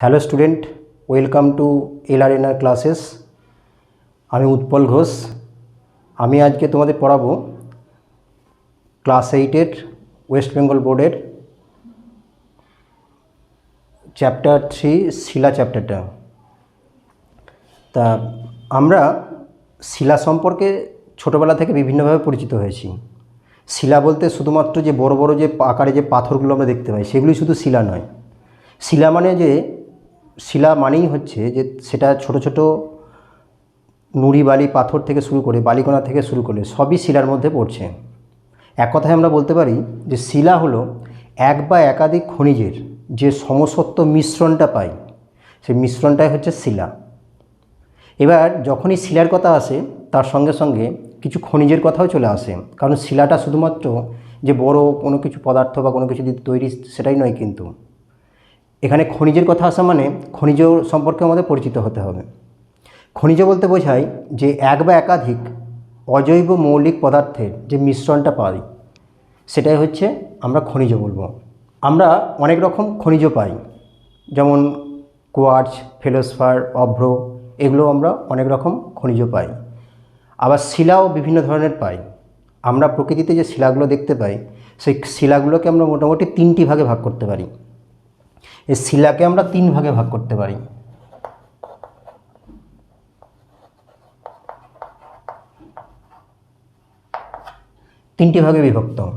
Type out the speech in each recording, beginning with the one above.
Hello student welcome to LRNR classes আমি উৎপল ঘোষ। আমি আজকে তোমাদের পড়াবো ক্লাস এইটের ওয়েস্ট বেঙ্গল বোর্ডের চ্যাপ্টার থ্রি শিলা চ্যাপ্টারটা তা আমরা শিলা সম্পর্কে ছোটোবেলা থেকে বিভিন্নভাবে পরিচিত হয়েছি। শিলা বলতে শুধুমাত্র যে বড় বড় যে আকারে যে পাথরগুলো আমরা দেখতে পাই, সেগুলি শুধু শিলা নয়। শিলা মানে যে শিলা মানেই হচ্ছে যে সেটা ছোট ছোট নুড়ি বালি পাথর থেকে শুরু করে বালিকণা থেকে শুরু করে সবই শিলার মধ্যে পড়ছে। এক কথায় আমরা বলতে পারি যে শিলা হলো এক বা একাধিক খনিজের যে সমসত্ব মিশ্রণটা পাই, সেই মিশ্রণটাই হচ্ছে শিলা। এবার যখনই শিলার কথা আসে, তার সঙ্গে সঙ্গে কিছু খনিজের কথাও চলে আসে, কারণ শিলাটা শুধুমাত্র যে বড় কোনো কিছু পদার্থ বা কোনো কিছু দিয়ে তৈরি সেটাই নয় কিন্তু। এখানে খনিজের কথা আসা মানে খনিজ সম্পর্কে আমাদের পরিচিত হতে হবে। খনিজ বলতে বোঝায় যে এক বা একাধিক অজৈব মৌলিক পদার্থের যে মিশ্রণটা পাই, সেটাই হচ্ছে আমরা খনিজ বলব। আমরা অনেক রকম খনিজ পাই, যেমন কোয়ার্চ, ফেলোসফার, অভ্র, এগুলো আমরা অনেক রকম খনিজ পাই। আবার শিলাও বিভিন্ন ধরনের পাই। আমরা প্রকৃতিতে যে শিলাগুলো দেখতে পাই, সেই শিলাগুলোকে আমরা মোটামুটি তিনটি ভাগে ভাগ করতে পারি। এই শিলাকে আমরা তিন ভাগে ভাগ করতে পারি। তিনটি ভাগে বিভক্ত।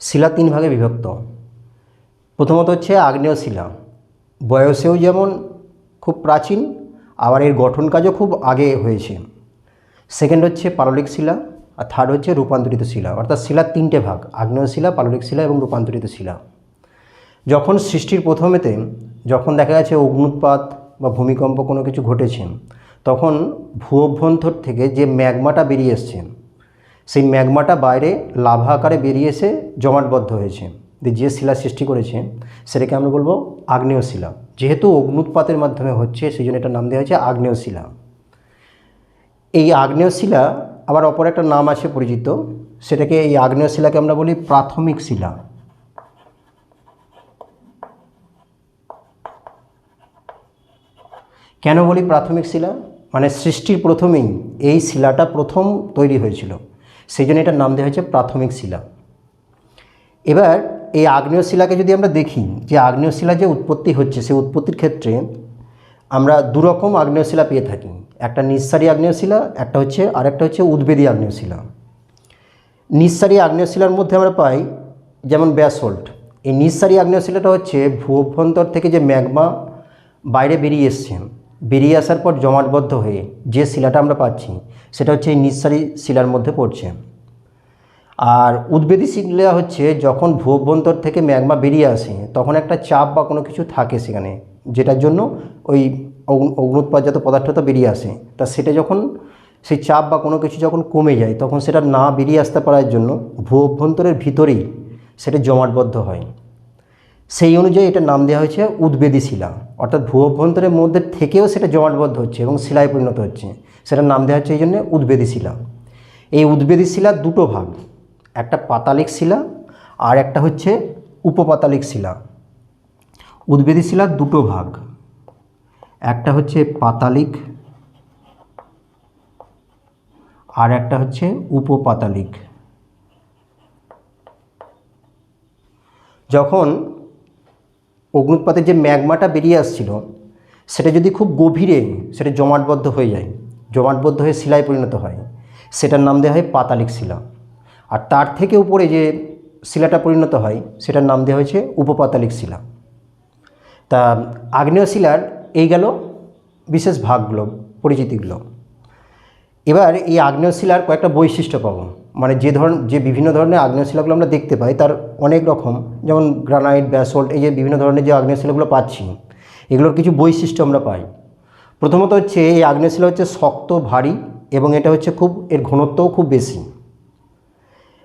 শিলা তিন ভাগে বিভক্ত। প্রথমত হচ্ছে আগ্নেয় শিলা। বয়সেও যেমন খুব প্রাচীন, আবার এর গঠন কাজও খুব আগে হয়েছে। সেকেন্ড হচ্ছে পাললিক শিলা। আর থার্ড হচ্ছে রূপান্তরিত শিলা, অর্থাৎ শিলার তিনটে ভাগ, আগ্নেয় শিলা, পাললিক শিলা এবং রূপান্তরিত শিলা। যখন সৃষ্টির প্রথমেতে যখন দেখা গেছে অগ্নুৎপাত বা ভূমিকম্প কোনো কিছু ঘটেছে, তখন ভূ অভ্যন্তর থেকে যে ম্যাগমাটা বেরিয়ে এসছে, সেই ম্যাগমাটা বাইরে লাভা আকারে বেরিয়ে এসে জমাটবদ্ধ হয়েছে। যে শিলা সৃষ্টি করেছে, সেটাকে আমরা বলব আগ্নেয় শিলা। যেহেতু অগ্নুৎপাতের মাধ্যমে হচ্ছে, সেই জন্য এটার নাম দেওয়া হয়েছে আগ্নেয় শিলা। এই আগ্নেয় শিলা আবার অপর একটা নাম আছে পরিচিত, সেটাকে এই আগ্নেয় শিলাকে আমরা বলি প্রাথমিক শিলা। কেন বলি প্রাথমিক শিলা? মানে সৃষ্টির প্রথমেই এই শিলাটা প্রথম তৈরি হয়েছিল। সেই জন্য এটার নাম দেওয়া হয়েছে প্রাথমিক শিলা। এবার এই আগ্নেয় শিলাকে যদি আমরা দেখি, যে আগ্নেয় শিলা যে উৎপত্তি হচ্ছে, সেই উৎপত্তির ক্ষেত্রে আমরা দুরকম আগ্নেয় শিলা পেয়ে থাকি। একটা নিঃসারী আগ্নেয় শিলা একটা হচ্ছে আর একটা হচ্ছে উদ্বেদী আগ্নেয় শিলা নিঃসারী আগ্নেয় শিলার মধ্যে আমরা পাই যেমন ব্যাসল্ট। এই নিঃসারী আগ্নেয় শিলাটা হচ্ছে ভূ অভ্যন্তর থেকে যে ম্যাগমা বাইরে বেরিয়ে এসছে, বেরিয়ে আসার পর জমাটবদ্ধ হয়ে যে শিলাটা আমরা পাচ্ছি, সেটা হচ্ছে এই নিঃসারী শিলার মধ্যে পড়ছে। আর উদ্বেদী শিলা হচ্ছে যখন ভূ অভ্যন্তর থেকে ম্যাগমা বেরিয়ে আসে, তখন একটা চাপ বা কোনো কিছু থাকে সেখানে, যেটার জন্য ওই অগ্নুৎপাতজাত পদার্থটা বেরিয়ে আসে। তা সেটা যখন, সেই চাপ বা কোনো কিছু যখন কমে যায়, তখন সেটা না বেরিয়ে আসতে পারার জন্য ভূ অভ্যন্তরের ভিতরেই সেটা জমাটবদ্ধ হয়। সেই অনুযায়ী এটার নাম দেওয়া হয়েছে উদ্বেদী শিলা। অর্থাৎ ভূ অভ্যন্তরের মধ্যে থেকেও সেটা জমাটবদ্ধ হচ্ছে এবং শিলায় পরিণত হচ্ছে। সেটার নাম দেওয়া হচ্ছে এই জন্য উদ্বেদী শিলা। এই উদ্বেদী শিলার দুটো ভাগ। একটা পাতালিক শিলা আর একটা হচ্ছে উপপাতালিক শিলা। উদ্বেদী শিলার দুটো ভাগ। একটা হচ্ছে পাতালিক আর একটা হচ্ছে উপপাতালিক। যখন অগ্নুৎপাতের যে ম্যাগমাটা বেরিয়ে আসছিল, সেটা যদি খুব গভীরে, সেটা জমাটবদ্ধ হয়ে যায়, জমাটবদ্ধ হয়ে শিলায় পরিণত হয়, সেটার নাম দেওয়া হয় পাতালিক শিলা। আর তার থেকে উপরে যে শিলাটা পরিণত হয়, সেটার নাম দেওয়া হয়েছে উপপাতালিক শিলা। তা আগ্নেয় শিলার এই গেল বিশেষ ভাগগুলো পরিচিতিগুলো এবার এই আগ্নেয় শিলার কয়েকটা বৈশিষ্ট্য পাবো। মানে যে ধরন, যে বিভিন্ন ধরনের আগ্নেয় শিলাগুলো আমরা দেখতে পাই, তার অনেক রকম, যেমন গ্রানাইট, ব্যাসল্ট, এই যে বিভিন্ন ধরনের যে আগ্নেয় শিলাগুলো পাচ্ছি, এগুলোর কিছু বৈশিষ্ট্য আমরা পাই। প্রথমত হচ্ছে, এই আগ্নেয় শিলা হচ্ছে শক্ত, ভারী, এবং এটা হচ্ছে খুব, এর ঘনত্বও খুব বেশি।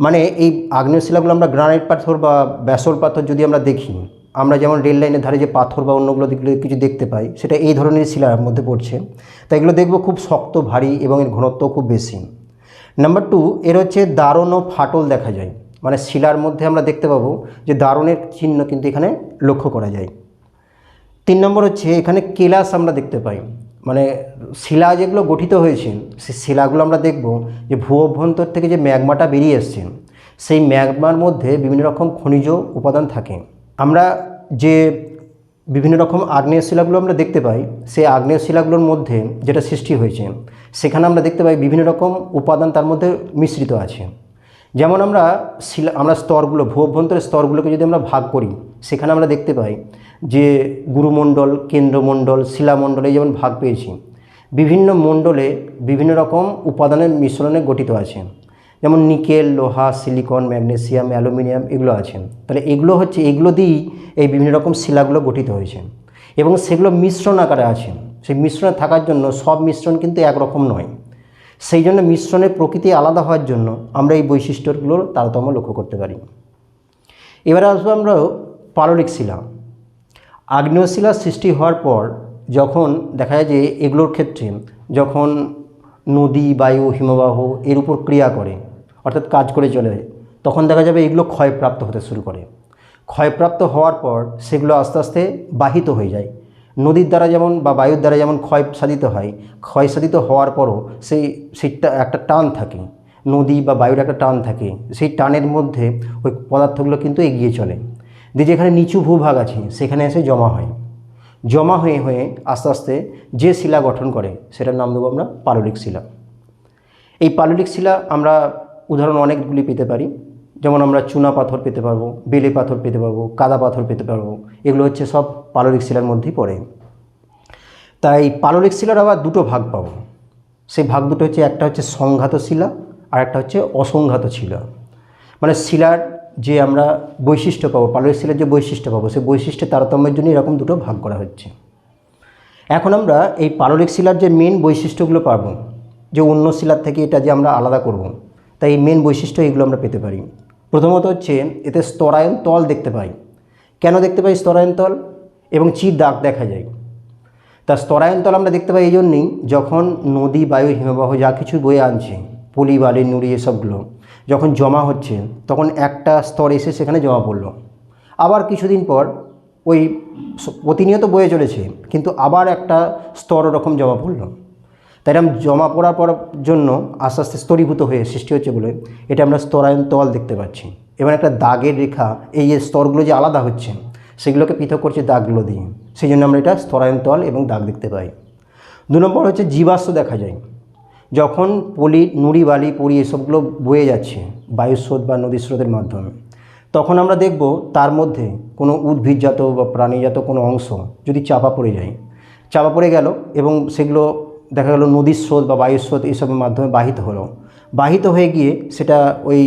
মানে এই আগ্নেয় শিলাগুলো আমরা গ্রানাইট পাথর বা ব্যাসল পাথর যদি আমরা দেখি আমরা যেমন রেল লাইনের ধারে যে পাথর বা অন্যগুলো দিকগুলো কিছু দেখতে পাই, সেটা এই ধরনের শিলার মধ্যে পড়ছে। তাই এগুলো দেখব খুব শক্ত, ভারী এবং এর ঘনত্ব খুব বেশি। নাম্বার টু এর হচ্ছে দারুণ ও ফাটল দেখা যায়। মানে শিলার মধ্যে আমরা দেখতে পাবো যে দারুণের চিহ্ন কিন্তু এখানে লক্ষ্য করা যায়। তিন নম্বর হচ্ছে এখানে কেলাস আমরা দেখতে পাই। মানে শিলা যেগুলো গঠিত হয়েছে সেই শিলাগুলো আমরা দেখব যে ভূ অভ্যন্তর থেকে যে ম্যাগমাটা বেরিয়ে এসছে, সেই ম্যাগমার মধ্যে বিভিন্ন রকম খনিজ উপাদান থাকে। আমরা যে বিভিন্ন রকম আগ্নেয় শিলাগুলো আমরা দেখতে পাই, সেই আগ্নেয় শিলাগুলোর মধ্যে যেটা সৃষ্টি হয়েছে, সেখানে আমরা দেখতে পাই বিভিন্ন রকম উপাদান তার মধ্যে মিশ্রিত আছে। যেমন আমরা শিলা, আমরা স্তরগুলো ভূ অভ্যন্তরের স্তরগুলোকে যদি আমরা ভাগ করি, সেখানে আমরা দেখতে পাই যে গুরুমণ্ডল, কেন্দ্রমণ্ডল, শিলামণ্ডলে যেমন ভাগ পেয়েছি, বিভিন্ন মণ্ডলে বিভিন্ন রকম উপাদানের মিশ্রণে গঠিত আছে। যেমন নিকেল, লোহা, সিলিকন, ম্যাগনেসিয়াম, অ্যালুমিনিয়াম এগুলো আছে। তাহলে এগুলো হচ্ছে, এগুলো দিয়েই এই বিভিন্ন রকম শিলাগুলো গঠিত হয়েছে। এবং সেগুলো মিশ্রণ আকারে আছে। সেই মিশ্রণে থাকার জন্য সব মিশ্রণ কিন্তু একরকম নয়। সেই জন্য মিশ্রণের প্রকৃতি আলাদা হওয়ার জন্য আমরা এই বৈশিষ্ট্যগুলোর তারতম্য লক্ষ্য করতে পারি। এবারে আসব আমরা পাললিক শিলা। আগ্নেয় শিলা সৃষ্টি হওয়ার পর যখন দেখা যায় যে এগুলোর ক্ষেত্রে যখন নদী, বায়ু, হিমবাহ এর উপর ক্রিয়া করে অর্থাৎ কাজ করে চলে তখন দেখা যাবে এগুলো ক্ষয়প্রাপ্ত হতে শুরু করে। ক্ষয়প্রাপ্ত হওয়ার পর সেগুলো আস্তে আস্তে বাহিত হয়ে যায়। নদীর দ্বারা যেমন বা বায়ুর দ্বারা যেমন ক্ষয় সাধিত হয়, ক্ষয় সাধিত হওয়ার পরও সেই সেইটা একটা টান থাকে। নদী বা বায়ুর একটা টান থাকে। সেই টানের মধ্যে ওই পদার্থগুলো কিন্তু এগিয়ে চলে। দিয়ে যেখানে নিচু ভূভাগ আছে, সেখানে এসে জমা হয়। জমা হয়ে হয়ে আস্তে আস্তে যে শিলা গঠন করে, সেটার নাম দেবো আমরা পাললিক শিলা। এই পাললিক শিলা আমরা উদাহরণ অনেকগুলি পেতে পারি। যেমন আমরা চুনা পাথর পেতে পারব, বেলে পাথর পেতে পারব, কাদা পাথর পেতে পারব, এগুলো হচ্ছে সব পাললিক শিলার মধ্যেই পড়ে। তাই পাললিক শিলার আবার দুটো ভাগ পাবো। সেই ভাগ দুটো হচ্ছে, একটা হচ্ছে সংঘাত শিলা আর একটা হচ্ছে অসংঘাত শিলা। মানে শিলার যে আমরা বৈশিষ্ট্য পাবো, পাললিক শিলার যে বৈশিষ্ট্য পাবো, সেই বৈশিষ্ট্যের তারতম্যের জন্য এরকম দুটো ভাগ করা হচ্ছে। এখন আমরা এই পাললিক শিলার যে মেন বৈশিষ্ট্যগুলো পাবো, যে অন্য শিলার থেকে এটা যে আমরা আলাদা করব। তাই এই মেন বৈশিষ্ট্য এগুলো আমরা পেতে পারি। প্রথমত হচ্ছে এতে স্তরায়ন তল দেখতে পাই। কেন দেখতে পাই স্তরায়ন তল? এবং চির দাগ দেখা যায়। তা স্তরায়ন তল আমরা দেখতে পাই এই জন্যেই যখন নদী, বায়ু, হিমবাহ যা কিছু বয়ে আনছে, পলি, বালি, নুড়ি এসবগুলো যখন জমা হচ্ছে, তখন একটা স্তর এসে সেখানে জমা পড়ল। আবার কিছুদিন পর ওই প্রতিনিয়ত বয়ে চলেছে, কিন্তু আবার একটা স্তর ওরকম জমা পড়ল। তাই এরকম জমা পড়া পড়ার জন্য আস্তে আস্তে স্তরীভূত হয়ে সৃষ্টি হচ্ছে বলে এটা আমরা স্তরায়ন তল দেখতে পাচ্ছি। এবার একটা দাগের রেখা, এই যে স্তরগুলো যে আলাদা হচ্ছে, সেগুলোকে পৃথক করছে দাগগুলো দিয়ে। সেই জন্য আমরা এটা স্তরায়ন তল এবং দাগ দেখতে পাই। দু নম্বর হচ্ছে জীবাশ্ম দেখা যায়। যখন পলি, নুড়ি, বালি, পরি এসবগুলো বয়ে যাচ্ছে বায়ুস্রোত বা নদী স্রোতের মাধ্যমে, তখন আমরা দেখব তার মধ্যে কোনো উদ্ভিদজাত বা প্রাণীজাত কোনো অংশ যদি চাপা পড়ে যায়। চাপা পড়ে গেল এবং সেগুলো দেখা গেল নদীর স্রোত বা বায়ুর স্রোত এইসবের মাধ্যমে বাহিত হলো। বাহিত হয়ে গিয়ে সেটা ওই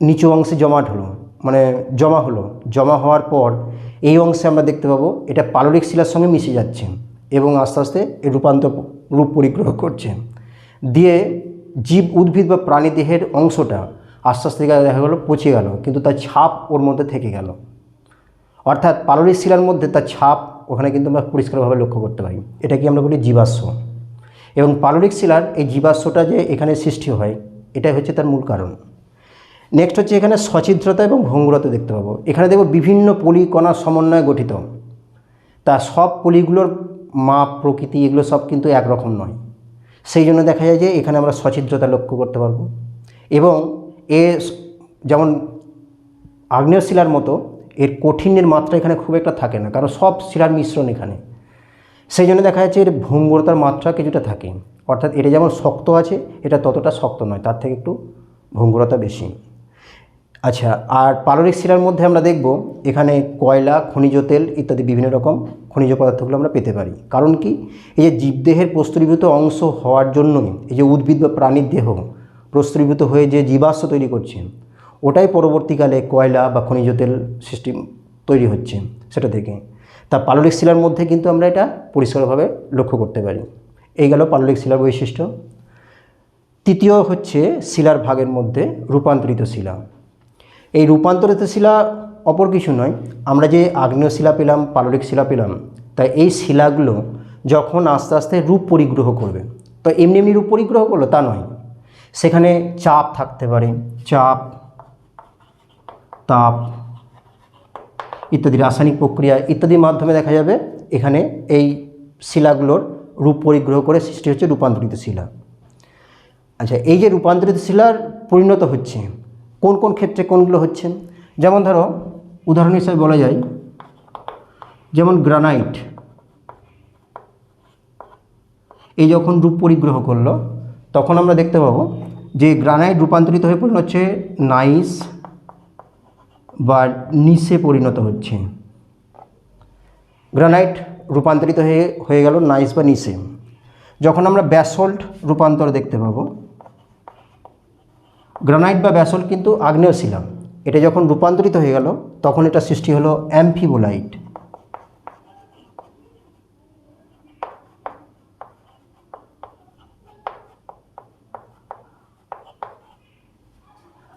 নিচু অংশে জমাট হলো মানে জমা হলো। জমা হওয়ার পর এই অংশে আমরা দেখতে পাবো এটা পাললিক শিলার সঙ্গে মিশে যাচ্ছে এবং আস্তে আস্তে রূপান্তর রূপ পরিগ্রহ করছে। দিয়ে জীব, উদ্ভিদ বা প্রাণী দেহের অংশটা আস্তে আস্তে দেখা গেলো পচে গেল, কিন্তু তার ছাপ ওর মধ্যে থেকে গেল। অর্থাৎ পাললিক শিলার মধ্যে তার ছাপ ওখানে কিন্তু আমরা পরিষ্কারভাবে লক্ষ্য করতে পারি। এটা কি আমরা বলি জীবাশ্ম? এবং পাললিক শিলার এই জীবাশ্মটা যে এখানে সৃষ্টি হয়, এটাই হচ্ছে তার মূল কারণ। নেক্সট হচ্ছে এখানে সচিদ্রতা এবং ভঙ্গুরতা দেখতে পাবো। এখানে দেখব বিভিন্ন পলি কণার সমন্বয়ে গঠিত। তা সব পলিগুলোর মাপ, প্রকৃতি এগুলো সব কিন্তু একরকম নয়। সেই জন্য দেখা যায় যে এখানে আমরা সচিদ্রতা লক্ষ্য করতে পারব। এবং এ যেমন আগ্নেয় শিলার মতো এর কঠিনের মাত্রা এখানে খুব একটা থাকে না, কারণ সব শিলার মিশ্রণ এখানে। সেই জন্য দেখা যাচ্ছে এর ভঙ্গুরতার মাত্রা কিছুটা থাকে। অর্থাৎ এটা যেমন শক্ত আছে, এটা ততটা শক্ত নয়, তার থেকে একটু ভঙ্গুরতা বেশি। আচ্ছা আর পাললিক শিলার মধ্যে আমরা দেখব এখানে কয়লা, খনিজ তেল ইত্যাদি বিভিন্ন রকম খনিজ পদার্থগুলো আমরা পেতে পারি। কারণ কি? এই যে জীবদেহের প্রস্তরীভূত অংশ হওয়ার জন্যই এই যে উদ্ভিদ বা প্রাণীর দেহ প্রস্তরীভূত হয়ে যে জীবাশ্ম তৈরি করছে, ওটাই পরবর্তীকালে কয়লা বা খনিজ তেল সৃষ্টি তৈরি হচ্ছে সেটা থেকে। তা পাললিক শিলার মধ্যে কিন্তু আমরা এটা পরিষ্কারভাবে লক্ষ্য করতে পারি। এই গেল পাললিক শিলার বৈশিষ্ট্য। তৃতীয় হচ্ছে শিলার ভাগের মধ্যে রূপান্তরিত শিলা। এই রূপান্তরিত শিলা অপর কিছু নয়, আমরা যে আগ্নেয় শিলা পেলাম, পাললিক শিলা পেলাম, তাই এই শিলাগুলো যখন আস্তে আস্তে রূপ পরিগ্রহ করবে, তো এমনি এমনি রূপ পরিগ্রহ করল তা নয়। সেখানে চাপ থাকতে পারে, চাপ, তাপ ইত্যাদি রাসায়নিক প্রক্রিয়া ইত্যাদির মাধ্যমে দেখা যাবে এখানে এই শিলাগুলোর রূপ পরিগ্রহ করে সৃষ্টি হচ্ছে রূপান্তরিত শিলা। আচ্ছা এই যে রূপান্তরিত শিলার পরিণত হচ্ছে, কোন কোন ক্ষেত্রে কোনগুলো হচ্ছে? যেমন ধরো, উদাহরণ হিসাবে বলা যায়, যেমন গ্রানাইট। এই যখন রূপ পরিগ্রহ করল, তখন আমরা দেখতে পাবো যে গ্রানাইট রূপান্তরিত হয়ে পরিণত হচ্ছে নাইস বা নিসে পরিণত হচ্ছে। গ্রানাইট রূপান্তরিত হয়ে হয়ে গেল নাইস বা নিসে যখন আমরা ব্যাসল্ট রূপান্তর দেখতে পাবো, গ্রানাইট বা ব্যাসল্ট কিন্তু আগ্নেয় শিলা এটা যখন রূপান্তরিত হয়ে গেল, তখন এটা সৃষ্টি হলো অ্যাম্ফিবোলাইট।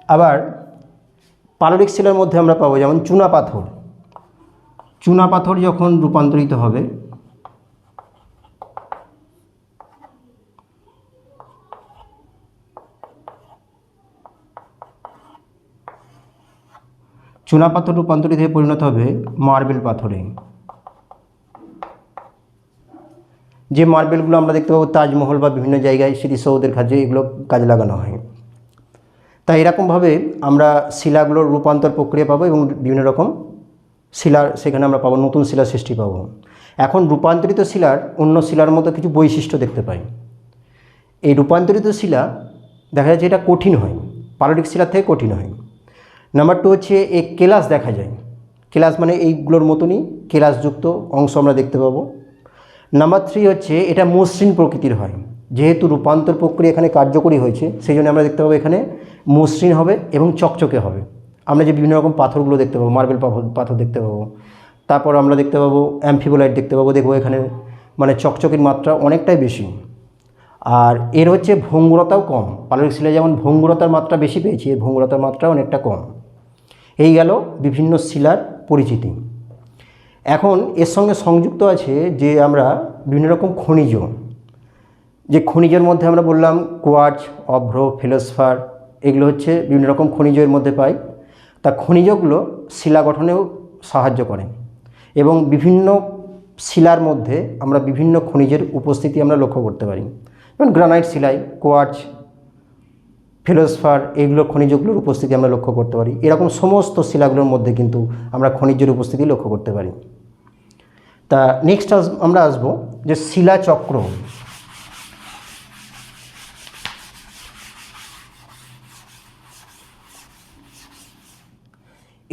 আবার পাললিক শিলার মধ্যে আমরা পাবো, যেমন চুনা পাথর। চুনা পাথর যখন রূপান্তরিত হবে, চুনা পাথর রূপান্তরিত হয়ে পরিণত হবে মার্বেল পাথরে। যে মার্বেলগুলো আমরা দেখতে পাবো, তাজমহল বা বিভিন্ন জায়গায়, স্মৃতিসৌধের কাজে এগুলো কাজে লাগানো হয়। তাই এরকমভাবে আমরা শিলাগুলোর রূপান্তর প্রক্রিয়া পাবো এবং বিভিন্ন রকম শিলার সেখানে আমরা পাবো, নতুন শিলার সৃষ্টি পাবো। এখন রূপান্তরিত শিলার অন্য শিলার মতো কিছু বৈশিষ্ট্য দেখতে পাই। এই রূপান্তরিত শিলা দেখা যাচ্ছে এটা কঠিন হয় পাললিক শিলার থেকে কঠিন হয়। নাম্বার টু হচ্ছে এ কেলাস দেখা যায়। কেলাস মানে এইগুলোর মতনই কেলাসযুক্ত অংশ আমরা দেখতে পাবো। নাম্বার থ্রি হচ্ছে এটা মসৃণ প্রকৃতির হয়। যেহেতু রূপান্তর প্রক্রিয়া এখানে কার্যকরী হয়েছে, সেই জন্য আমরা দেখতে পাবো এখানে মসৃণ হবে এবং চকচকে হবে। আমরা যে বিভিন্ন রকম পাথরগুলো দেখতে পাবো, মার্বেল পাথর দেখতে পাবো। তারপর আমরা দেখতে পাবো অ্যাম্ফিবোলাইট দেখতে পাবো, দেখব এখানে মানে চকচকের মাত্রা অনেকটাই বেশি। আর এর হচ্ছে ভঙ্গুরতাও কম। পাললিক শিলায় যেমন ভঙ্গুরতার মাত্রা বেশি পেয়েছি, এর ভঙ্গুরতার মাত্রা অনেকটা কম। এই গেল বিভিন্ন শিলার পরিচিতি। এখন এর সঙ্গে সংযুক্ত আছে যে আমরা বিভিন্ন রকম খনিজ। যে খনিজের মধ্যে আমরা বললাম কোয়ার্চ অভ্র, ফিলোসফার এগুলো হচ্ছে বিভিন্ন রকম খনিজের মধ্যে পাই। তা খনিজগুলো শিলা গঠনেও সাহায্য করে এবং বিভিন্ন শিলার মধ্যে আমরা বিভিন্ন খনিজের উপস্থিতি আমরা লক্ষ্য করতে পারি। যেমন গ্রানাইট শিলায় কোয়ার্চ, ফিলোসফার এইগুলো খনিজগুলোর উপস্থিতি আমরা লক্ষ্য করতে পারি। এরকম সমস্ত শিলাগুলোর মধ্যে কিন্তু আমরা খনিজের উপস্থিতি লক্ষ্য করতে পারি। তা নেক্সট আমরা আসব যে শিলাচক্র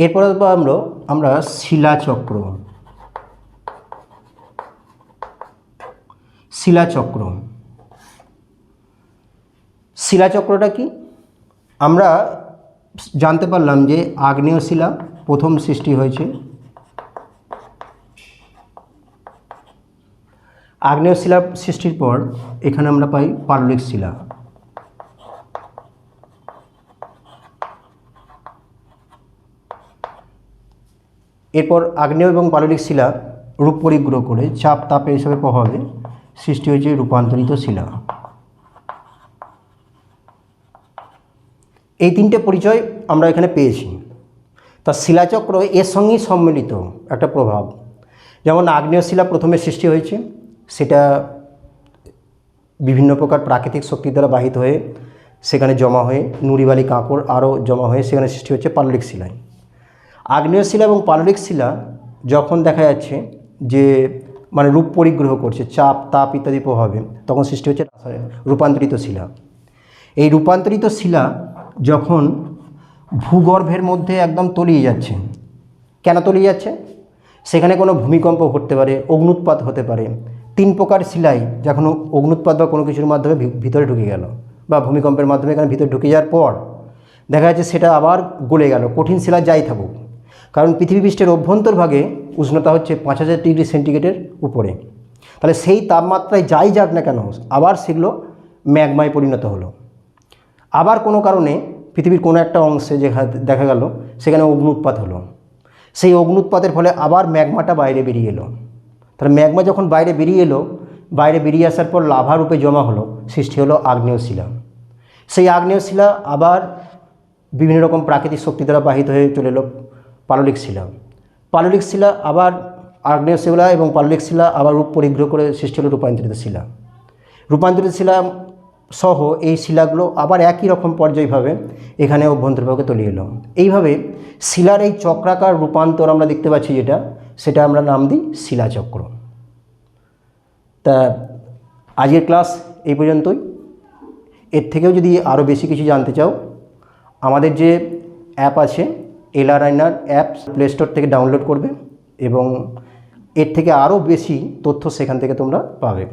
এরপর আমরা আমরা শিলাচক্র। শিলাচক্র। শিলাচক্রটা কি? আমরা জানতে পারলাম যে আগ্নেয় শিলা প্রথম সৃষ্টি হয়েছে। আগ্নেয় শিলা সৃষ্টির পর এখানে আমরা পাই পাললিক শিলা। এরপর আগ্নেয় এবং পাললিক শিলা রূপ পরিগ্রহ করে চাপ তাপের হিসাবে প্রভাবে সৃষ্টি হয়েছে রূপান্তরিত শিলা। এই তিনটে পরিচয় আমরা এখানে পেয়েছি। তা শিলাচক্র এর সঙ্গেই সম্মিলিত একটা প্রভাব। যেমন আগ্নেয় শিলা প্রথমে সৃষ্টি হয়েছে, সেটা বিভিন্ন প্রকার প্রাকৃতিক শক্তির দ্বারা বাহিত হয়ে সেখানে জমা হয়ে নুড়িবালি কাঁকড় আরও জমা হয়ে সেখানে সৃষ্টি হচ্ছে পাললিক শিলায়। আগ্নেয় শিলা এবং পাললিক শিলা যখন দেখা যাচ্ছে যে মানে রূপ পরিগ্রহ করছে, চাপ, তাপ ইত্যাদি প্রভাবে, তখন সৃষ্টি হচ্ছে রূপান্তরিত শিলা। এই রূপান্তরিত শিলা যখন ভূগর্ভের মধ্যে একদম তলিয়ে যাচ্ছে, কেন তলিয়ে যাচ্ছে? সেখানে কোনো ভূমিকম্প ঘটতে পারে, অগ্নুৎপাত হতে পারে। তিন প্রকার শিলাই যখন অগ্নুৎপাত বা কোনো কিছুর মাধ্যমে ভিতরে ঢুকে গেল বা ভূমিকম্পের মাধ্যমে এখানে ভিতরে ঢুকে যাওয়ার পর, দেখা যাচ্ছে সেটা আবার গলে গেল। কঠিন শিলা যাই থাকুক কারণ পৃথিবী পৃষ্ঠের অভ্যন্তরভাগে উষ্ণতা হচ্ছে পাঁচ হাজার ডিগ্রি সেন্টিগ্রেডের উপরে। তাহলে সেই তাপমাত্রায় যাই যাক না কেন, আবার সেগুলো ম্যাগমায় পরিণত হলো। আবার কোনো কারণে পৃথিবীর কোনো একটা অংশে যে দেখা গেল, সেখানে অগ্নুৎপাত হলো। সেই অগ্নুৎপাতের ফলে আবার ম্যাগমাটা বাইরে বেরিয়ে এলো। তাহলে ম্যাগমা যখন বাইরে বেরিয়ে এলো, বাইরে বেরিয়ে আসার পর লাভা রূপে জমা হলো, সৃষ্টি হলো আগ্নেয় শিলা সেই আগ্নেয় শিলা আবার বিভিন্ন রকম প্রাকৃতিক শক্তি দ্বারা বাহিত হয়ে চলে এলো। পাললিক শিলা। পাললিক শিলা আবার আগ্নেয় শিলা এবং পাললিক শিলা আবার রূপ পরিগ্রহ করে সৃষ্টি হলো রূপান্তরিত শিলা। রূপান্তরিত শিলা সহ এই শিলাগুলো আবার একই রকম পর্যায়ভাবে এখানে অভ্যন্তরভাগে তলিয়ে এলো। এইভাবে শিলার এই চক্রাকার রূপান্তর আমরা দেখতে পাচ্ছি যেটা, সেটা আমরা নাম দিই শিলাচক্র তা আজকের ক্লাস এই পর্যন্তই। এর থেকেও যদি আরও বেশি কিছু জানতে চাও, আমাদের যে অ্যাপ আছে LR apps app Play Store থেকে ডাউনলোড করবে এবং এর থেকে আরও বেশি তথ্য সেখান থেকে তোমরা পাবে।